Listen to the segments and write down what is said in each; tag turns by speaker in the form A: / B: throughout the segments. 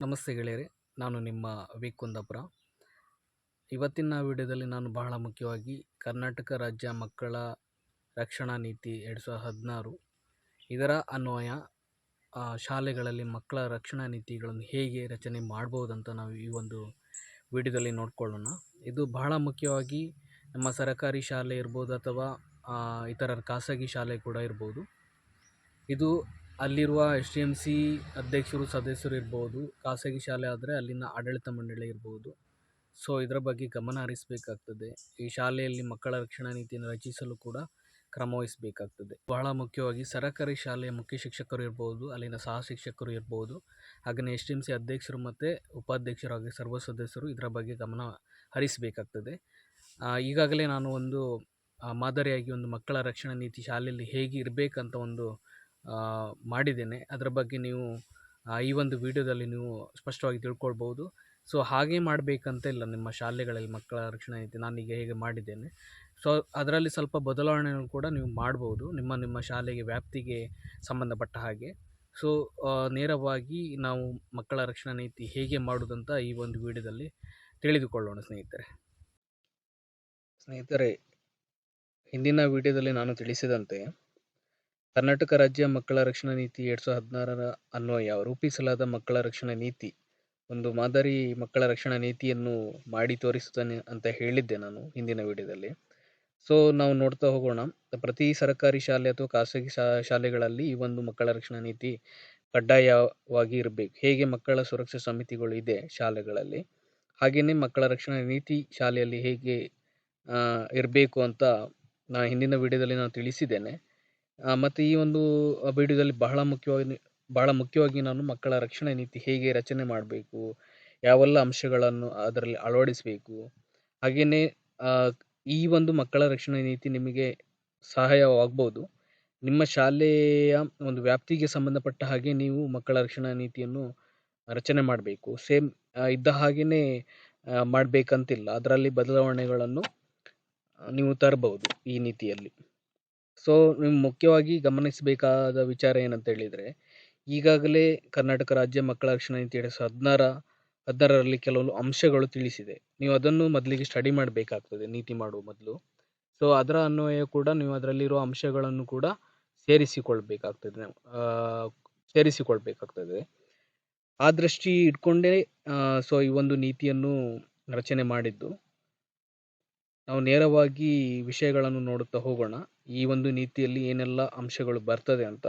A: ನಮಸ್ತೆ ಗೆಳೆಯರೆ, ನಾನು ನಿಮ್ಮ ವಿ. ಕುಂದಾಪುರ. ಇವತ್ತಿನ ವಿಡಿಯೋದಲ್ಲಿ ನಾನು ಬಹಳ ಮುಖ್ಯವಾಗಿ ಕರ್ನಾಟಕ ರಾಜ್ಯ ಮಕ್ಕಳ ರಕ್ಷಣಾ ನೀತಿ ಎರಡು ಸಾವಿರದ ಹದಿನಾರು ಇದರ ಅನ್ವಯ ಶಾಲೆಗಳಲ್ಲಿ ಮಕ್ಕಳ ರಕ್ಷಣಾ ನೀತಿಗಳನ್ನು ಹೇಗೆ ರಚನೆ ಮಾಡ್ಬೋದಂತ ನಾವು ಈ ಒಂದು ವಿಡಿಯೋದಲ್ಲಿ ನೋಡ್ಕೊಳ್ಳೋಣ. ಇದು ಬಹಳ ಮುಖ್ಯವಾಗಿ ನಮ್ಮ ಸರಕಾರಿ ಶಾಲೆ ಇರ್ಬೋದು ಅಥವಾ ಇತರ ಖಾಸಗಿ ಶಾಲೆ ಕೂಡ ಇರ್ಬೋದು. ಇದು ಅಲ್ಲಿರುವ ಎಸ್ ಡಿ ಎಂ ಸಿ ಅಧ್ಯಕ್ಷರು, ಸದಸ್ಯರು ಇರ್ಬೋದು, ಖಾಸಗಿ ಶಾಲೆ ಆದರೆ ಅಲ್ಲಿನ ಆಡಳಿತ ಮಂಡಳಿ ಇರ್ಬೋದು. ಸೊ ಇದರ ಬಗ್ಗೆ ಗಮನ ಹರಿಸಬೇಕಾಗ್ತದೆ. ಈ ಶಾಲೆಯಲ್ಲಿ ಮಕ್ಕಳ ರಕ್ಷಣಾ ನೀತಿಯನ್ನು ರಚಿಸಲು ಕೂಡ ಕ್ರಮವಹಿಸಬೇಕಾಗ್ತದೆ ಬಹಳ ಮುಖ್ಯವಾಗಿ ಸರಕಾರಿ ಶಾಲೆಯ ಮುಖ್ಯ ಶಿಕ್ಷಕರು ಇರ್ಬೋದು, ಅಲ್ಲಿನ ಸಹ ಶಿಕ್ಷಕರು ಇರ್ಬೋದು ಹಾಗೆಯೇ ಎಸ್ ಡಿ ಎಂ ಸಿ ಅಧ್ಯಕ್ಷರು ಮತ್ತು ಉಪಾಧ್ಯಕ್ಷರು ಹಾಗೆ ಸರ್ವ ಸದಸ್ಯರು ಇದರ ಬಗ್ಗೆ ಗಮನ ಹರಿಸಬೇಕಾಗ್ತದೆ. ಈಗಾಗಲೇ ನಾನು ಒಂದು ಮಾದರಿಯಾಗಿ ಒಂದು ಮಕ್ಕಳ ರಕ್ಷಣಾ ನೀತಿ ಶಾಲೆಯಲ್ಲಿ ಹೇಗೆ ಇರಬೇಕಂತ ಒಂದು ಮಾಡಿದ್ದೇನೆ. ಅದರ ಬಗ್ಗೆ ನೀವು ಈ ಒಂದು ವಿಡಿಯೋದಲ್ಲಿ ನೀವು ಸ್ಪಷ್ಟವಾಗಿ ತಿಳ್ಕೊಳ್ಬೋದು ಸೊ, ಹಾಗೆ ಮಾಡಬೇಕಂತ ಇಲ್ಲ ನಿಮ್ಮ ಶಾಲೆಗಳಲ್ಲಿ ಮಕ್ಕಳ ರಕ್ಷಣಾ ನೀತಿ. ನಾನೀಗ ಹೇಗೆ ಮಾಡಿದ್ದೇನೆ. ಸೊ, ಅದರಲ್ಲಿ ಸ್ವಲ್ಪ ಬದಲಾವಣೆಯನ್ನು ಕೂಡ ನೀವು ಮಾಡ್ಬೋದು. ನಿಮ್ಮ ನಿಮ್ಮ ಶಾಲೆಗೆ ವ್ಯಾಪ್ತಿಗೆ ಸಂಬಂಧಪಟ್ಟ ಹಾಗೆ. ಸೊ ನೇರವಾಗಿ ನಾವು ಮಕ್ಕಳ ರಕ್ಷಣಾ ನೀತಿ ಹೇಗೆ ಮಾಡುವುದಂತ ಈ ಒಂದು ವಿಡಿಯೋದಲ್ಲಿ ತಿಳಿದುಕೊಳ್ಳೋಣ ಸ್ನೇಹಿತರೆ. ಸ್ನೇಹಿತರೆ, ಹಿಂದಿನ ವಿಡಿಯೋದಲ್ಲಿ ನಾನು ತಿಳಿಸಿದಂತೆ ಕರ್ನಾಟಕ ರಾಜ್ಯ ಮಕ್ಕಳ ರಕ್ಷಣಾ ನೀತಿ ಎರಡು ಸಾವಿರದ ಹದಿನಾರರ ಅನ್ವಯ ರೂಪಿಸಲಾದ ಮಕ್ಕಳ ರಕ್ಷಣಾ ನೀತಿ. ಒಂದು ಮಾದರಿ ಮಕ್ಕಳ ರಕ್ಷಣಾ ನೀತಿಯನ್ನು ಮಾಡಿ ತೋರಿಸುತ್ತಾನೆ ಅಂತ ಹೇಳಿದ್ದೆ ನಾನು ಹಿಂದಿನ ವಿಡಿಯೋದಲ್ಲಿ. ಸೊ ನಾವು ನೋಡ್ತಾ ಹೋಗೋಣ. ಪ್ರತಿ ಸರ್ಕಾರಿ ಶಾಲೆ ಅಥವಾ ಖಾಸಗಿ ಶಾಲೆಗಳಲ್ಲಿ ಈ ಒಂದು ಮಕ್ಕಳ ರಕ್ಷಣಾ ನೀತಿ ಕಡ್ಡಾಯವಾಗಿ ಇರಬೇಕು. ಹೇಗೆ ಮಕ್ಕಳ ಸುರಕ್ಷಾ ಸಮಿತಿಗಳು ಇದೆ ಶಾಲೆಗಳಲ್ಲಿ ಹಾಗೆಯೇ ಮಕ್ಕಳ ರಕ್ಷಣಾ ನೀತಿ ಶಾಲೆಯಲ್ಲಿ ಹೇಗೆ ಇರಬೇಕು ಅಂತ ನಾ ಹಿಂದಿನ ವಿಡಿಯೋದಲ್ಲಿ ನಾನು ತಿಳಿಸಿದ್ದೇನೆ. ಮತ್ತು ಈ ಒಂದು ವಿಡಿಯೋದಲ್ಲಿ ಬಹಳ ಮುಖ್ಯವಾಗಿ ಬಹಳ ಮುಖ್ಯವಾಗಿ ನಾನು ಮಕ್ಕಳ ರಕ್ಷಣಾ ನೀತಿ ಹೇಗೆ ರಚನೆ ಮಾಡಬೇಕು, ಯಾವೆಲ್ಲ ಅಂಶಗಳನ್ನು ಅದರಲ್ಲಿ ಅಳವಡಿಸಬೇಕು, ಹಾಗೆಯೇ ಈ ಒಂದು ಮಕ್ಕಳ ರಕ್ಷಣಾ ನೀತಿ ನಿಮಗೆ ಸಹಾಯವಾಗ್ಬೋದು. ನಿಮ್ಮ ಶಾಲೆಯ ಒಂದು ವ್ಯಾಪ್ತಿಗೆ ಸಂಬಂಧಪಟ್ಟ ಹಾಗೆ ನೀವು ಮಕ್ಕಳ ರಕ್ಷಣಾ ನೀತಿಯನ್ನು ರಚನೆ ಮಾಡಬೇಕು. ಸೇಮ್ ಇದ್ದ ಹಾಗೆಯೇ ಮಾಡಬೇಕಂತಿಲ್ಲ. ಅದರಲ್ಲಿ ಬದಲಾವಣೆಗಳನ್ನು ನೀವು ತರಬಹುದು ಈ ನೀತಿಯಲ್ಲಿ. ಸೊ ನೀವು ಮುಖ್ಯವಾಗಿ ಗಮನಿಸಬೇಕಾದ ವಿಚಾರ ಏನಂತ ಹೇಳಿದರೆ, ಈಗಾಗಲೇ ಕರ್ನಾಟಕ ರಾಜ್ಯ ಮಕ್ಕಳ ರಕ್ಷಣೆ ನೀತಿ ಎರಡು ಸಾವಿರದ ಹದಿನಾರ, ಹದಿನಾರರಲ್ಲಿ ಕೆಲವೊಂದು ಅಂಶಗಳು ತಿಳಿಸಿದೆ. ನೀವು ಅದನ್ನು ಮೊದಲಿಗೆ ಸ್ಟಡಿ ಮಾಡಬೇಕಾಗ್ತದೆ, ನೀತಿ ಮಾಡುವ ಮೊದಲು. ಸೊ ಅದರ ಅನ್ವಯ ಕೂಡ ನೀವು ಅದರಲ್ಲಿರುವ ಅಂಶಗಳನ್ನು ಕೂಡ ಸೇರಿಸಿಕೊಳ್ಬೇಕಾಗ್ತದೆ ಸೇರಿಸಿಕೊಳ್ಬೇಕಾಗ್ತದೆ. ಆ ದೃಷ್ಟಿ ಇಟ್ಕೊಂಡೇ ಸೊ ಈ ಒಂದು ನೀತಿಯನ್ನು ರಚನೆ ಮಾಡಿದ್ದು. ನಾವು ನೇರವಾಗಿ ವಿಷಯಗಳನ್ನು ನೋಡುತ್ತಾ ಹೋಗೋಣ. ಈ ಒಂದು ನೀತಿಯಲ್ಲಿ ಏನೆಲ್ಲ ಅಂಶಗಳು ಬರ್ತದೆ ಅಂತ.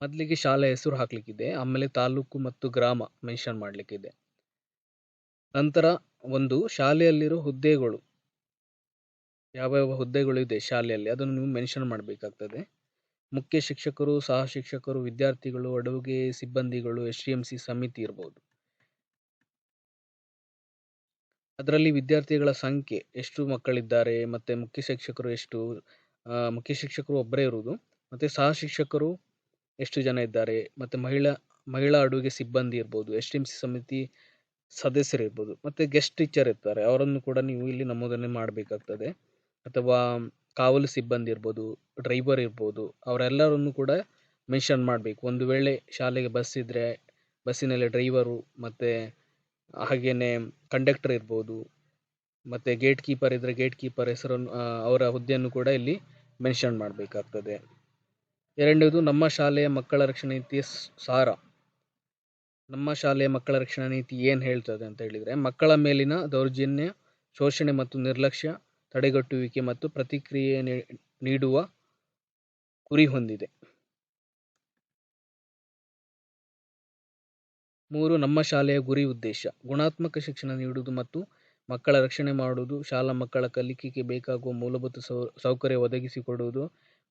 A: ಮೊದಲಿಗೆ ಶಾಲೆ ಹೆಸರು ಹಾಕ್ಲಿಕ್ಕಿದೆ, ಆಮೇಲೆ ತಾಲೂಕು ಮತ್ತು ಗ್ರಾಮ ಮೆನ್ಷನ್ ಮಾಡಲಿಕ್ಕಿದೆ. ನಂತರ ಒಂದು ಶಾಲೆಯಲ್ಲಿರೋ ಹುದ್ದೆಗಳು, ಯಾವ್ಯಾವ ಹುದ್ದೆಗಳು ಇದೆ ಶಾಲೆಯಲ್ಲಿ ಅದನ್ನು ನೀವು ಮೆನ್ಷನ್ ಮಾಡಬೇಕಾಗ್ತದೆ. ಮುಖ್ಯ ಶಿಕ್ಷಕರು, ಸಹ ಶಿಕ್ಷಕರು, ವಿದ್ಯಾರ್ಥಿಗಳು, ಅಡುಗೆ ಸಿಬ್ಬಂದಿಗಳು, ಎಸ್ ಡಿ ಎಂ ಸಿ ಸಮಿತಿ ಇರ್ಬೋದು. ಅದರಲ್ಲಿ ವಿದ್ಯಾರ್ಥಿಗಳ ಸಂಖ್ಯೆ ಎಷ್ಟು ಮಕ್ಕಳಿದ್ದಾರೆ, ಮತ್ತು ಮುಖ್ಯ ಶಿಕ್ಷಕರು ಎಷ್ಟು ಮುಖ್ಯ ಶಿಕ್ಷಕರು ಒಬ್ಬರೇ ಇರುವುದು, ಮತ್ತು ಸಹ ಶಿಕ್ಷಕರು ಎಷ್ಟು ಜನ ಇದ್ದಾರೆ, ಮತ್ತು ಮಹಿಳಾ ಮಹಿಳಾ ಅಡುಗೆ ಸಿಬ್ಬಂದಿ ಇರ್ಬೋದು, ಎಸ್ ಟಿ ಎಂ ಸಿ ಸಮಿತಿ ಸದಸ್ಯರು ಇರ್ಬೋದು, ಮತ್ತು ಗೆಸ್ಟ್ ಟೀಚರ್ ಇರ್ತಾರೆ, ಅವರನ್ನು ಕೂಡ ನೀವು ಇಲ್ಲಿ ನಮೂದನೆ ಮಾಡಬೇಕಾಗ್ತದೆ. ಅಥವಾ ಕಾವಲು ಸಿಬ್ಬಂದಿ ಇರ್ಬೋದು, ಡ್ರೈವರ್ ಇರ್ಬೋದು, ಅವರೆಲ್ಲರನ್ನು ಕೂಡ ಮೆನ್ಷನ್ ಮಾಡಬೇಕು. ಒಂದು ವೇಳೆ ಶಾಲೆಗೆ ಬಸ್ ಇದ್ದರೆ ಬಸ್ಸಿನಲ್ಲಿ ಡ್ರೈವರು, ಮತ್ತು ಹಾಗೆಯೇ ಕಂಡಕ್ಟರ್ ಇರ್ಬೋದು, ಮತ್ತು ಗೇಟ್ ಕೀಪರ್ ಇದ್ದರೆ ಗೇಟ್ ಕೀಪರ್ ಹೆಸರನ್ನು ಅವರ ಹುದ್ದೆಯನ್ನು ಕೂಡ ಇಲ್ಲಿ ಮೆನ್ಷನ್ ಮಾಡಬೇಕಾಗ್ತದೆ. ಎರಡನೇದು, ನಮ್ಮ ಶಾಲೆಯ ಮಕ್ಕಳ ರಕ್ಷಣಾ ನೀತಿಯ ಸಾರ. ನಮ್ಮ ಶಾಲೆಯ ಮಕ್ಕಳ ರಕ್ಷಣಾ ನೀತಿ ಏನು ಹೇಳ್ತದೆ ಅಂತ ಹೇಳಿದರೆ, ಮಕ್ಕಳ ಮೇಲಿನ ದೌರ್ಜನ್ಯ, ಶೋಷಣೆ ಮತ್ತು ನಿರ್ಲಕ್ಷ್ಯ, ತಡೆಗಟ್ಟುವಿಕೆ ಮತ್ತು ಪ್ರತಿಕ್ರಿಯೆ ನೀಡುವ ಗುರಿ ಹೊಂದಿದೆ. ಮೂರು, ನಮ್ಮ ಶಾಲೆಯ ಗುರಿ ಉದ್ದೇಶ. ಗುಣಾತ್ಮಕ ಶಿಕ್ಷಣ ನೀಡುವುದು ಮತ್ತು ಮಕ್ಕಳ ರಕ್ಷಣೆ ಮಾಡುವುದು, ಶಾಲಾ ಮಕ್ಕಳ ಕಲಿಕೆಗೆ ಬೇಕಾಗುವ ಮೂಲಭೂತ ಸೌಕರ್ಯ ಒದಗಿಸಿಕೊಡುವುದು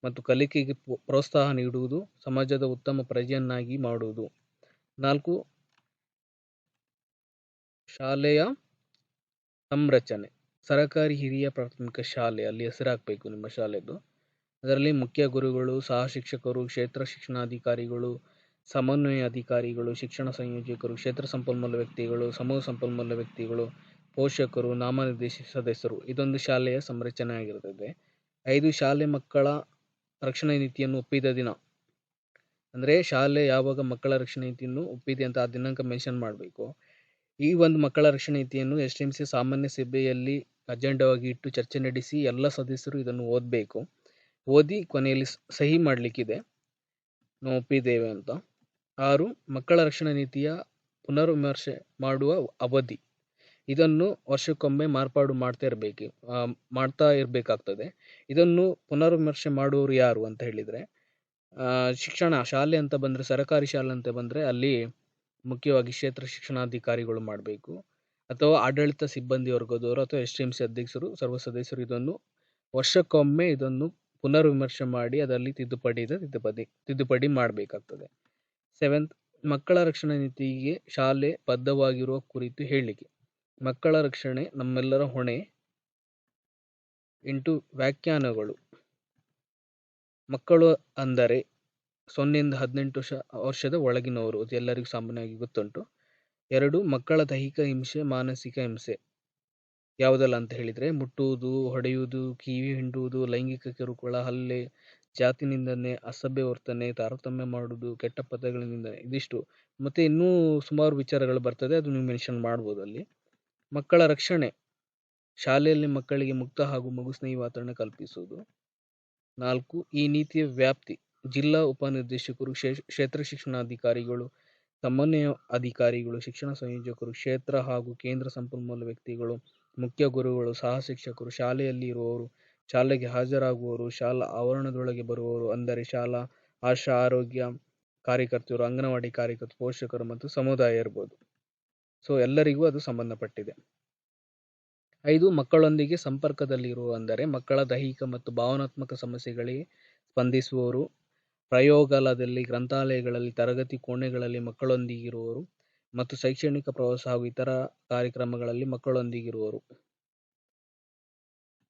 A: ಮತ್ತು ಕಲಿಕೆಗೆ ಪ್ರೋತ್ಸಾಹ ನೀಡುವುದು, ಸಮಾಜದ ಉತ್ತಮ ಪ್ರಜೆಯನ್ನಾಗಿ ಮಾಡುವುದು. ನಾಲ್ಕು, ಶಾಲೆಯ ಸಂರಚನೆ. ಸರಕಾರಿ ಹಿರಿಯ ಪ್ರಾಥಮಿಕ ಶಾಲೆ, ಅಲ್ಲಿ ಹೆಸರಾಗಬೇಕು ನಿಮ್ಮ ಶಾಲೆದು. ಅದರಲ್ಲಿ ಮುಖ್ಯ ಗುರುಗಳು, ಸಹ ಶಿಕ್ಷಕರು, ಕ್ಷೇತ್ರ ಶಿಕ್ಷಣಾಧಿಕಾರಿಗಳು ಸಮನ್ವಯ ಅಧಿಕಾರಿಗಳು, ಶಿಕ್ಷಣ ಸಂಯೋಜಕರು, ಕ್ಷೇತ್ರ ಸಂಪನ್ಮೂಲ ವ್ಯಕ್ತಿಗಳು, ಸಮೂಹ ಸಂಪನ್ಮೂಲ ವ್ಯಕ್ತಿಗಳು, ಪೋಷಕರು ನಾಮನಿರ್ದೇಶಿತ ಸದಸ್ಯರು. ಇದೊಂದು ಶಾಲೆಯ ಸಂರಚನೆ ಆಗಿರುತ್ತದೆ ಐದು ಶಾಲೆ ಮಕ್ಕಳ ರಕ್ಷಣೆ ನೀತಿಯನ್ನು ಒಪ್ಪಿದ ದಿನ. ಅಂದರೆ ಶಾಲೆ ಯಾವಾಗ ಮಕ್ಕಳ ರಕ್ಷಣೆ ನೀತಿಯನ್ನು ಒಪ್ಪಿದೆ ಅಂತ ಆ ದಿನಾಂಕ ಮೆನ್ಷನ್ ಮಾಡಬೇಕು. ಈ ಒಂದು ಮಕ್ಕಳ ರಕ್ಷಣೆ ನೀತಿಯನ್ನು ಎಸ್ ಟಿ ಎಂ ಸಿ ಸಾಮಾನ್ಯ ಸಭೆಯಲ್ಲಿ ಅಜೆಂಡವಾಗಿ ಇಟ್ಟು ಚರ್ಚೆ ನಡೆಸಿ ಎಲ್ಲ ಸದಸ್ಯರು ಇದನ್ನು ಓದಬೇಕು. ಓದಿ ಕೊನೆಯಲ್ಲಿ ಸಹಿ ಮಾಡಲಿಕ್ಕಿದೆ. ನಾವು ಒಪ್ಪಿದ್ದೇವೆ ಅಂತ. ಆರು ಮಕ್ಕಳ ರಕ್ಷಣಾ ನೀತಿಯ ಪುನರ್ವಿಮರ್ಶೆ ಮಾಡುವ ಅವಧಿ. ಇದನ್ನು ವರ್ಷಕ್ಕೊಮ್ಮೆ ಮಾರ್ಪಾಡು ಮಾಡ್ತಾ ಇರಬೇಕು ಮಾಡ್ತಾ ಇರಬೇಕಾಗ್ತದೆ. ಇದನ್ನು ಪುನರ್ವಿಮರ್ಶೆ ಮಾಡುವವರು ಯಾರು ಅಂತ ಹೇಳಿದರೆ ಶಿಕ್ಷಣ ಶಾಲೆ ಅಂತ ಬಂದರೆ, ಸರಕಾರಿ ಶಾಲೆ ಅಂತ ಬಂದರೆ ಅಲ್ಲಿ ಮುಖ್ಯವಾಗಿ ಕ್ಷೇತ್ರ ಶಿಕ್ಷಣಾಧಿಕಾರಿಗಳು ಮಾಡಬೇಕು. ಅಥವಾ ಆಡಳಿತ ಸಿಬ್ಬಂದಿ ವರ್ಗದವರು ಅಥವಾ ಎಸ್ ಟಿ ಎಂ ಸಿ ಅಧ್ಯಕ್ಷರು, ಸರ್ವ ಸದಸ್ಯರು ಇದನ್ನು ವರ್ಷಕ್ಕೊಮ್ಮೆ ಇದನ್ನು ಪುನರ್ವಿಮರ್ಶೆ ಮಾಡಿ ಅದರಲ್ಲಿ ತಿದ್ದುಪಡಿ ಇದೆ, ತಿದ್ದುಪಡಿ ತಿದ್ದುಪಡಿ ಮಾಡಬೇಕಾಗ್ತದೆ. ಸೆವೆಂತ್ ಮಕ್ಕಳ ರಕ್ಷಣಾ ನೀತಿಗೆ ಶಾಲೆ ಬದ್ಧವಾಗಿರುವ ಕುರಿತು ಹೇಳಿಕೆ ಮಕ್ಕಳ ರಕ್ಷಣೆ ನಮ್ಮೆಲ್ಲರ ಹೊಣೆ. ಎಂಟು, ವ್ಯಾಖ್ಯಾನಗಳು. ಮಕ್ಕಳು ಅಂದರೆ ಸೊನ್ನೆಯಿಂದ ಹದಿನೆಂಟು ವರ್ಷ, ವರ್ಷದ ಒಳಗಿನವರು. ಅದು ಎಲ್ಲರಿಗೂ ಸಾಮಾನ್ಯವಾಗಿ ಗೊತ್ತುಂಟು. ಎರಡು, ಮಕ್ಕಳ ದೈಹಿಕ ಹಿಂಸೆ, ಮಾನಸಿಕ ಹಿಂಸೆ. ಯಾವುದೆಲ್ಲ ಅಂತ ಹೇಳಿದರೆ ಮುಟ್ಟುವುದು, ಹೊಡೆಯುವುದು, ಕಿವಿ ಹಿಂಡುವುದು, ಲೈಂಗಿಕ ಕಿರುಕುಳ, ಹಲ್ಲೆ ಜಾತಿ ನಿಂದನೆ ಅಸಭ್ಯ ವರ್ತನೆ, ತಾರತಮ್ಯ ಮಾಡುವುದು, ಕೆಟ್ಟ ಪದಗಳಿಂದ ಇದಿಷ್ಟು. ಮತ್ತು ಇನ್ನೂ ಸುಮಾರು ವಿಚಾರಗಳು ಬರ್ತದೆ, ಅದು ನೀವು ಮೆನ್ಷನ್ ಮಾಡ್ಬೋದು ಅಲ್ಲಿ. ಮಕ್ಕಳ ರಕ್ಷಣೆ. ಶಾಲೆಯಲ್ಲಿ ಮಕ್ಕಳಿಗೆ ಮುಕ್ತ ಹಾಗೂ ಮಗು ಸ್ನೇಹಿ ವಾತಾವರಣ ಕಲ್ಪಿಸುವುದು. ನಾಲ್ಕು, ಈ ನೀತಿಯ ವ್ಯಾಪ್ತಿ. ಜಿಲ್ಲಾ ಉಪನಿರ್ದೇಶಕರು, ಕ್ಷೇ- ಕ್ಷೇತ್ರ ಶಿಕ್ಷಣಾಧಿಕಾರಿಗಳು ಸಮನ್ವಯ ಅಧಿಕಾರಿಗಳು, ಶಿಕ್ಷಣ ಸಂಯೋಜಕರು, ಕ್ಷೇತ್ರ ಹಾಗೂ ಕೇಂದ್ರ ಸಂಪನ್ಮೂಲ ವ್ಯಕ್ತಿಗಳು, ಮುಖ್ಯ ಗುರುಗಳು, ಸಹ ಶಿಕ್ಷಕರು, ಶಾಲೆಯಲ್ಲಿ ಇರುವವರು ಶಾಲೆಗೆ ಹಾಜರಾಗುವವರು, ಶಾಲಾ ಆವರಣದೊಳಗೆ ಬರುವವರು, ಅಂದರೆ ಶಾಲಾ, ಆಶಾ ಆರೋಗ್ಯ ಕಾರ್ಯಕರ್ತರು, ಅಂಗನವಾಡಿ ಕಾರ್ಯಕರ್ತರು, ಪೋಷಕರು ಮತ್ತು ಸಮುದಾಯ ಇರ್ಬೋದು. ಸೊ ಎಲ್ಲರಿಗೂ ಅದು ಸಂಬಂಧಪಟ್ಟಿದೆ. ಐದು, ಮಕ್ಕಳೊಂದಿಗೆ ಸಂಪರ್ಕದಲ್ಲಿರುವ ಅಂದರೆ ಮಕ್ಕಳ ದೈಹಿಕ ಮತ್ತು ಭಾವನಾತ್ಮಕ ಸಮಸ್ಯೆಗಳಿಗೆ ಸ್ಪಂದಿಸುವವರು, ಪ್ರಯೋಗಾಲಯದಲ್ಲಿ, ಗ್ರಂಥಾಲಯಗಳಲ್ಲಿ, ತರಗತಿ ಕೋಣೆಗಳಲ್ಲಿ ಮಕ್ಕಳೊಂದಿಗಿರುವವರು ಮತ್ತು ಶೈಕ್ಷಣಿಕ ಪ್ರವಾಸ ಹಾಗೂ ಇತರ ಕಾರ್ಯಕ್ರಮಗಳಲ್ಲಿ ಮಕ್ಕಳೊಂದಿಗಿರುವವರು.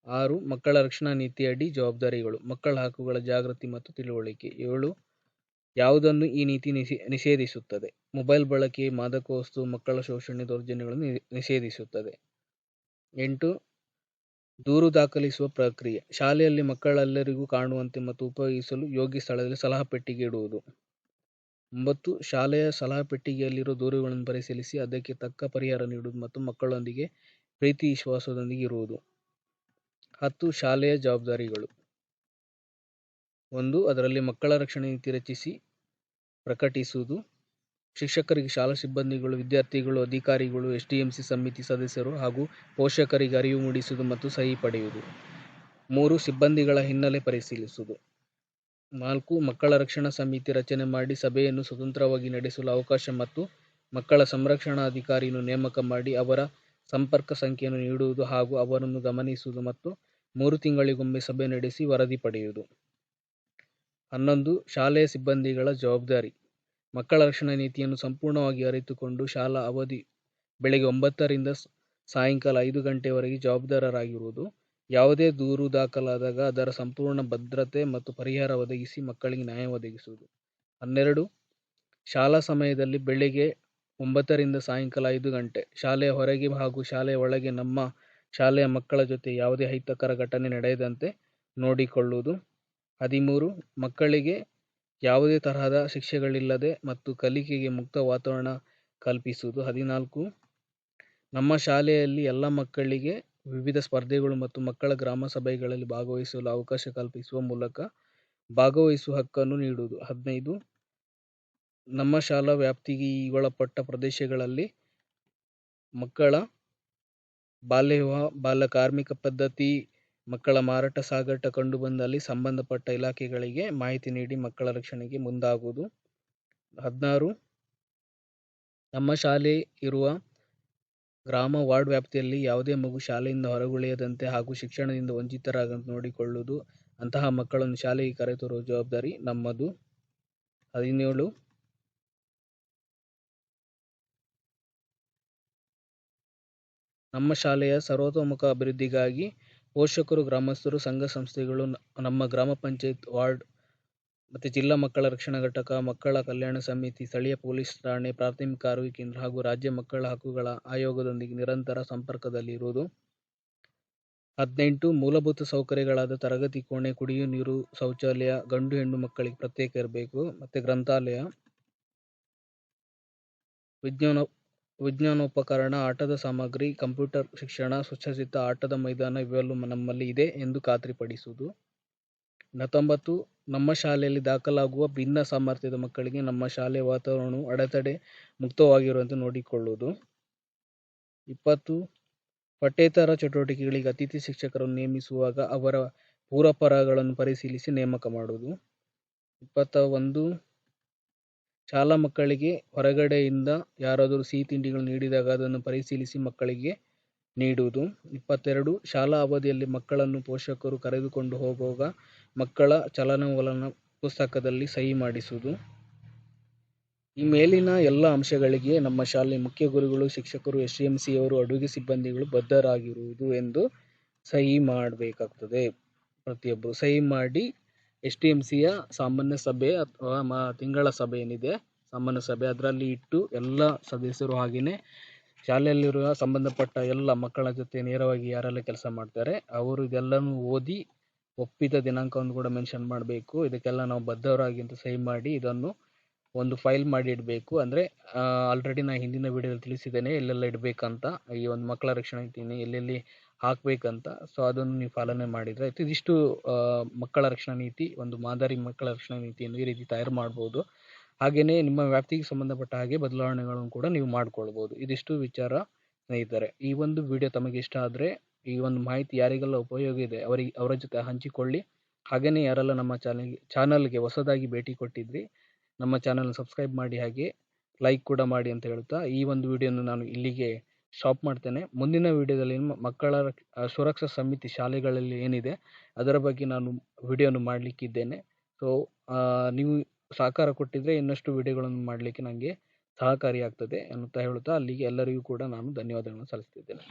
A: ಆರು, ಮಕ್ಕಳ ರಕ್ಷಣಾ ನೀತಿಯಡಿ ಜವಾಬ್ದಾರಿಗಳು, ಮಕ್ಕಳ ಹಕ್ಕುಗಳ ಜಾಗೃತಿ ಮತ್ತು ತಿಳುವಳಿಕೆ. ಏಳು, ಯಾವುದನ್ನು ಈ ನೀತಿ ನಿಷೇ, ನಿಷೇಧಿಸುತ್ತದೆ? ಮೊಬೈಲ್ ಬಳಕೆ ಮಾದಕ ವಸ್ತು ಮಕ್ಕಳ ಶೋಷಣೆ ದೌರ್ಜನ್ಯಗಳನ್ನು ನಿಷೇಧಿಸುತ್ತದೆ. ಎಂಟು, ದೂರು ದಾಖಲಿಸುವ ಪ್ರಕ್ರಿಯೆ. ಶಾಲೆಯಲ್ಲಿ ಮಕ್ಕಳೆಲ್ಲರಿಗೂ ಕಾಣುವಂತೆ ಮತ್ತು ಉಪಯೋಗಿಸಲು ಯೋಗ್ಯ ಸ್ಥಳದಲ್ಲಿ ಸಲಹಾ ಪೆಟ್ಟಿಗೆ ಇಡುವುದು. ಒಂಬತ್ತು, ಶಾಲೆಯ ಸಲಹಾ ಪೆಟ್ಟಿಗೆಯಲ್ಲಿರುವ ದೂರುಗಳನ್ನು ಪರಿಶೀಲಿಸಿ, ಅದಕ್ಕೆ ತಕ್ಕ ಪರಿಹಾರ ನೀಡುವುದು ಮತ್ತು ಮಕ್ಕಳೊಂದಿಗೆ ಪ್ರೀತಿ, ವಿಶ್ವಾಸದೊಂದಿಗೆ ಇರುವುದು. ಹತ್ತು ಶಾಲೆಯ ಜವಾಬ್ದಾರಿಗಳು. ಒಂದು, ಅದರಲ್ಲಿ ಮಕ್ಕಳ ರಕ್ಷಣೆ ನೀತಿ ರಚಿಸಿ, ಪ್ರಕಟಿಸುವುದು. ಶಿಕ್ಷಕರಿಗೆ ಶಾಲಾ ಸಿಬ್ಬಂದಿಗಳು, ವಿದ್ಯಾರ್ಥಿಗಳು, ಅಧಿಕಾರಿಗಳು ಎಸ್ ಡಿ ಎಂ ಸಿ ಸಮಿತಿ ಸದಸ್ಯರು ಹಾಗೂ ಪೋಷಕರಿಗೆ ಅರಿವು ಮೂಡಿಸುವುದು ಮತ್ತು ಸಹಿ ಪಡೆಯುವುದು. ಮೂರು, ಸಿಬ್ಬಂದಿಗಳ ಹಿನ್ನೆಲೆ ಪರಿಶೀಲಿಸುವುದು. ನಾಲ್ಕು, ಮಕ್ಕಳ ರಕ್ಷಣಾ ಸಮಿತಿ ರಚನೆ ಮಾಡಿ ಸಭೆಯನ್ನು ಸ್ವತಂತ್ರವಾಗಿ ನಡೆಸಲು ಅವಕಾಶ ಮತ್ತು ಮಕ್ಕಳ ಸಂರಕ್ಷಣಾ ಅಧಿಕಾರಿಯನ್ನು ನೇಮಕ ಮಾಡಿ ಅವರ ಸಂಪರ್ಕ ಸಂಖ್ಯೆಯನ್ನು ನೀಡುವುದು ಹಾಗೂ ಅವರನ್ನು ಗಮನಿಸುವುದು ಮತ್ತು ಮೂರು ತಿಂಗಳಿಗೊಮ್ಮೆ ಸಭೆ ನಡೆಸಿ ವರದಿ ಪಡೆಯುವುದು. ಹನ್ನೊಂದು, ಶಾಲೆಯ ಸಿಬ್ಬಂದಿಗಳ ಜವಾಬ್ದಾರಿ. ಮಕ್ಕಳ ರಕ್ಷಣಾ ನೀತಿಯನ್ನು ಸಂಪೂರ್ಣವಾಗಿ ಅರಿತುಕೊಂಡು ಶಾಲಾ ಅವಧಿ ಬೆಳಗ್ಗೆ ಒಂಬತ್ತರಿಂದ ಸಾಯಂಕಾಲ ಐದು ಗಂಟೆವರೆಗೆ ಜವಾಬ್ದಾರರಾಗಿರುವುದು. ಯಾವುದೇ ದೂರು ದಾಖಲಾದಾಗ ಅದರ ಸಂಪೂರ್ಣ ಭದ್ರತೆ ಮತ್ತು ಪರಿಹಾರ ಒದಗಿಸಿ ಮಕ್ಕಳಿಗೆ ನ್ಯಾಯ ಒದಗಿಸುವುದು. ಹನ್ನೆರಡು, ಶಾಲಾ ಸಮಯದಲ್ಲಿ ಬೆಳಿಗ್ಗೆ ಒಂಬತ್ತರಿಂದ ಸಾಯಂಕಾಲ ಐದು ಗಂಟೆ. ಶಾಲೆಯ ಹೊರಗೆ ಹಾಗೂ ಶಾಲೆಯ ಒಳಗೆ ನಮ್ಮ ಶಾಲೆಯ ಮಕ್ಕಳ ಜೊತೆ ಯಾವುದೇ ಅಹಿತಕರ ಘಟನೆ ನಡೆಯದಂತೆ ನೋಡಿಕೊಳ್ಳುವುದು. ಹದಿಮೂರು, ಮಕ್ಕಳಿಗೆ ಯಾವುದೇ ತರಹದ ಶಿಕ್ಷೆಗಳಿಲ್ಲದೆ ಮತ್ತು ಕಲಿಕೆಗೆ ಮುಕ್ತ ವಾತಾವರಣ ಕಲ್ಪಿಸುವುದು. ಹದಿನಾಲ್ಕು, ನಮ್ಮ ಶಾಲೆಯಲ್ಲಿ ಎಲ್ಲ ಮಕ್ಕಳಿಗೆ ವಿವಿಧ ಸ್ಪರ್ಧೆಗಳು ಮತ್ತು ಮಕ್ಕಳ ಗ್ರಾಮ ಸಭೆಗಳಲ್ಲಿ ಭಾಗವಹಿಸಲು ಅವಕಾಶ ಕಲ್ಪಿಸುವ ಮೂಲಕ ಭಾಗವಹಿಸುವ ಹಕ್ಕನ್ನು ನೀಡುವುದು. ಹದಿನೈದು, ನಮ್ಮ ಶಾಲಾ ವ್ಯಾಪ್ತಿಗೆ ಒಳಪಟ್ಟ ಪ್ರದೇಶಗಳಲ್ಲಿ ಮಕ್ಕಳ ಬಾಲ್ಯ ವಿವಾಹ ಬಾಲ ಕಾರ್ಮಿಕ ಪದ್ಧತಿ, ಮಕ್ಕಳ ಮಾರಾಟ ಸಾಗಾಟ ಕಂಡುಬಂದಲ್ಲಿ ಸಂಬಂಧಪಟ್ಟ ಇಲಾಖೆಗಳಿಗೆ ಮಾಹಿತಿ ನೀಡಿ ಮಕ್ಕಳ ರಕ್ಷಣೆಗೆ ಮುಂದಾಗುವುದು. ಹದಿನಾರು, ನಮ್ಮ ಶಾಲೆ ಇರುವ ಗ್ರಾಮ ವಾರ್ಡ್ ವ್ಯಾಪ್ತಿಯಲ್ಲಿ ಯಾವುದೇ ಮಗು ಶಾಲೆಯಿಂದ ಹೊರಗುಳಿಯದಂತೆ ಹಾಗೂ ಶಿಕ್ಷಣದಿಂದ ವಂಚಿತರಾಗದಂತೆ ನೋಡಿಕೊಳ್ಳುವುದು. ಅಂತಹ ಮಕ್ಕಳನ್ನು ಶಾಲೆಗೆ ಕರೆತರುವ ಜವಾಬ್ದಾರಿ ನಮ್ಮದು. ಹದಿನೇಳು ನಮ್ಮ ಶಾಲೆಯ ಸರ್ವತೋಮುಖ ಅಭಿವೃದ್ಧಿಗಾಗಿ ಪೋಷಕರು, ಗ್ರಾಮಸ್ಥರು, ಸಂಘ ಸಂಸ್ಥೆಗಳು, ನಮ್ಮ ಗ್ರಾಮ ಪಂಚಾಯತ್ ವಾರ್ಡ್ ಮತ್ತು ಜಿಲ್ಲಾ ಮಕ್ಕಳ ರಕ್ಷಣಾ ಘಟಕ, ಮಕ್ಕಳ ಕಲ್ಯಾಣ ಸಮಿತಿ, ಸ್ಥಳೀಯ ಪೊಲೀಸ್ ಠಾಣೆ, ಪ್ರಾಥಮಿಕ ಆರೋಗ್ಯ ಕೇಂದ್ರ ಹಾಗೂ ರಾಜ್ಯ ಮಕ್ಕಳ ಹಕ್ಕುಗಳ ಆಯೋಗದೊಂದಿಗೆ ನಿರಂತರ ಸಂಪರ್ಕದಲ್ಲಿರುವುದು ಹದಿನೆಂಟು ಮೂಲಭೂತ ಸೌಕರ್ಯಗಳಾದ ತರಗತಿ, ಕೋಣೆ ಕುಡಿಯುವ ನೀರು ಶೌಚಾಲಯ, ಗಂಡು ಹೆಣ್ಣು ಮಕ್ಕಳಿಗೆ ಪ್ರತ್ಯೇಕ ಇರಬೇಕು, ಮತ್ತು ಗ್ರಂಥಾಲಯ, ವಿಜ್ಞಾನ ವಿಜ್ಞಾನೋಪಕರಣ, ಆಟದ ಸಾಮಗ್ರಿ, ಕಂಪ್ಯೂಟರ್ ಶಿಕ್ಷಣ, ಸುಸಜ್ಜಿತ ಆಟದ ಮೈದಾನ ಇವೆಲ್ಲವೂ ನಮ್ಮಲ್ಲಿ ಇದೆ ಎಂದು ಖಾತ್ರಿಪಡಿಸುವುದು. ಹತ್ತೊಂಬತ್ತು, ನಮ್ಮ ಶಾಲೆಯಲ್ಲಿ ದಾಖಲಾಗುವ ಭಿನ್ನ ಸಾಮರ್ಥ್ಯದ ಮಕ್ಕಳಿಗೆ ನಮ್ಮ ಶಾಲೆಯ ವಾತಾವರಣವು ಅಡೆತಡೆ ಮುಕ್ತವಾಗಿರುವಂತೆ ನೋಡಿಕೊಳ್ಳುವುದು. ಇಪ್ಪತ್ತು, ಪಠ್ಯೇತರ ಚಟುವಟಿಕೆಗಳಿಗೆ ಅತಿಥಿ ಶಿಕ್ಷಕರನ್ನು ನೇಮಿಸುವಾಗ ಅವರ ಪೂರ್ವಾಪರಗಳನ್ನು ಪರಿಶೀಲಿಸಿ ನೇಮಕ ಮಾಡುವುದು. ಇಪ್ಪತ್ತ ಒಂದು ಶಾಲಾ ಮಕ್ಕಳಿಗೆ ಹೊರಗಡೆಯಿಂದ ಯಾರಾದರೂ ಸಿಹಿ ತಿಂಡಿಗಳು ನೀಡಿದಾಗ ಅದನ್ನು ಪರಿಶೀಲಿಸಿ ಮಕ್ಕಳಿಗೆ ನೀಡುವುದು. ಇಪ್ಪತ್ತೆರಡು, ಶಾಲಾ ಅವಧಿಯಲ್ಲಿ ಮಕ್ಕಳನ್ನು ಪೋಷಕರು ಕರೆದುಕೊಂಡು ಹೋಗುವಾಗ ಮಕ್ಕಳ ಚಲನವಲನ ಪುಸ್ತಕದಲ್ಲಿ ಸಹಿ ಮಾಡಿಸುವುದು. ಈ ಮೇಲಿನ ಎಲ್ಲ ಅಂಶಗಳಿಗೆ ನಮ್ಮ ಶಾಲೆ ಮುಖ್ಯ ಗುರುಗಳು, ಶಿಕ್ಷಕರು ಎಸ್ ಎಂ ಸಿಯವರು ಅಡುಗೆ ಸಿಬ್ಬಂದಿಗಳು ಬದ್ಧರಾಗಿರುವುದು ಎಂದು ಸಹಿ ಮಾಡಬೇಕಾಗ್ತದೆ. ಪ್ರತಿಯೊಬ್ಬರು ಸಹಿ ಮಾಡಿ ಎಸ್ ಟಿ ಎಂ ಸಿಯ ಸಾಮಾನ್ಯ ಸಭೆ ಅಥವಾ ಮ ತಿಂಗಳ ಸಭೆ ಏನಿದೆ, ಸಾಮಾನ್ಯ ಸಭೆ. ಅದರಲ್ಲಿ ಇಟ್ಟು ಎಲ್ಲ ಸದಸ್ಯರು ಹಾಗೆಯೇ ಶಾಲೆಯಲ್ಲಿರುವ ಸಂಬಂಧಪಟ್ಟ ಎಲ್ಲ ಮಕ್ಕಳ ಜೊತೆ ನೇರವಾಗಿ ಯಾರೆಲ್ಲ ಕೆಲಸ ಮಾಡ್ತಾರೆ, ಅವರು ಇದೆಲ್ಲನೂ ಓದಿ ಒಪ್ಪಿದ ದಿನಾಂಕವನ್ನು ಕೂಡ ಮೆನ್ಷನ್ ಮಾಡಬೇಕು. ಇದಕ್ಕೆಲ್ಲ ನಾವು ಬದ್ಧವರಾಗಿ ಅಂತ ಸಹಿ ಮಾಡಿ ಇದನ್ನು ಒಂದು ಫೈಲ್ ಮಾಡಿ ಇಡಬೇಕು. ಅಂದರೆ ಆಲ್ರೆಡಿ ನಾನು ಹಿಂದಿನ ವಿಡಿಯೋದಲ್ಲಿ ತಿಳಿಸಿದ್ದೇನೆ, ಎಲ್ಲೆಲ್ಲ ಇಡಬೇಕಂತ ಈ ಒಂದು ಮಕ್ಕಳ ರಕ್ಷಣೆ ಎಲ್ಲೆಲ್ಲಿ ಹಾಕಬೇಕಂತ. ಸೊ ಅದನ್ನು ನೀವು ಪಾಲನೆ ಮಾಡಿದರೆ ಆಯಿತು. ಇದಿಷ್ಟು ಮಕ್ಕಳ ರಕ್ಷಣಾ ನೀತಿ, ಒಂದು ಮಾದರಿ ಮಕ್ಕಳ ರಕ್ಷಣಾ ನೀತಿಯನ್ನು ಈ ರೀತಿ ತಯಾರು ಮಾಡ್ಬೋದು. ಹಾಗೆಯೇ ನಿಮ್ಮ ವ್ಯಾಪ್ತಿಗೆ ಸಂಬಂಧಪಟ್ಟ ಹಾಗೆ ಬದಲಾವಣೆಗಳನ್ನು ಕೂಡ ನೀವು ಮಾಡ್ಕೊಳ್ಬೋದು. ಇದಿಷ್ಟು ವಿಚಾರ ಸ್ನೇಹಿತರೆ. ಈ ಒಂದು ವಿಡಿಯೋ ತಮಗೆ ಇಷ್ಟ ಆದರೆ, ಈ ಒಂದು ಮಾಹಿತಿ ಯಾರಿಗೆಲ್ಲ ಉಪಯೋಗ ಇದೆ, ಅವರಿಗೆ, ಅವರ ಜೊತೆ ಹಂಚಿಕೊಳ್ಳಿ. ಹಾಗೆಯೇ ಯಾರೆಲ್ಲ ನಮ್ಮ ಚಾನಲ್ಗೆ ಚಾನಲ್ಗೆ ಹೊಸದಾಗಿ ಭೇಟಿ ಕೊಟ್ಟಿದ್ರಿ, ನಮ್ಮ ಚಾನಲ್ನ ಸಬ್ಸ್ಕ್ರೈಬ್ ಮಾಡಿ ಹಾಗೆ, ಲೈಕ್ ಕೂಡ ಮಾಡಿ ಅಂತ ಹೇಳ್ತಾ ಈ ಒಂದು ವಿಡಿಯೋನ ನಾನು ಇಲ್ಲಿಗೆ ಸ್ಟಾಪ್ ಮಾಡ್ತೇನೆ. ಮುಂದಿನ ವಿಡಿಯೋದಲ್ಲಿ ಮಕ್ಕಳ ಸುರಕ್ಷಾ ಸಮಿತಿ ಶಾಲೆಗಳಲ್ಲಿ ಏನಿದೆ, ಅದರ ಬಗ್ಗೆ ನಾನು ವಿಡಿಯೋನು ಮಾಡಲಿಕ್ಕಿದ್ದೇನೆ. ಸೊ ನೀವು ಸಹಕಾರ ಕೊಟ್ಟಿದ್ದರೆ ಇನ್ನಷ್ಟು ವಿಡಿಯೋಗಳನ್ನು ಮಾಡಲಿಕ್ಕೆ ನನಗೆ ಸಹಕಾರಿಯಾಗ್ತದೆ ಅನ್ನುತ್ತಾ ಹೇಳುತ್ತಾ ಅಲ್ಲಿಗೆ ಎಲ್ಲರಿಗೂ ಕೂಡ ನಾನು ಧನ್ಯವಾದಗಳನ್ನು ಸಲ್ಲಿಸ್ತಿದ್ದೇನೆ.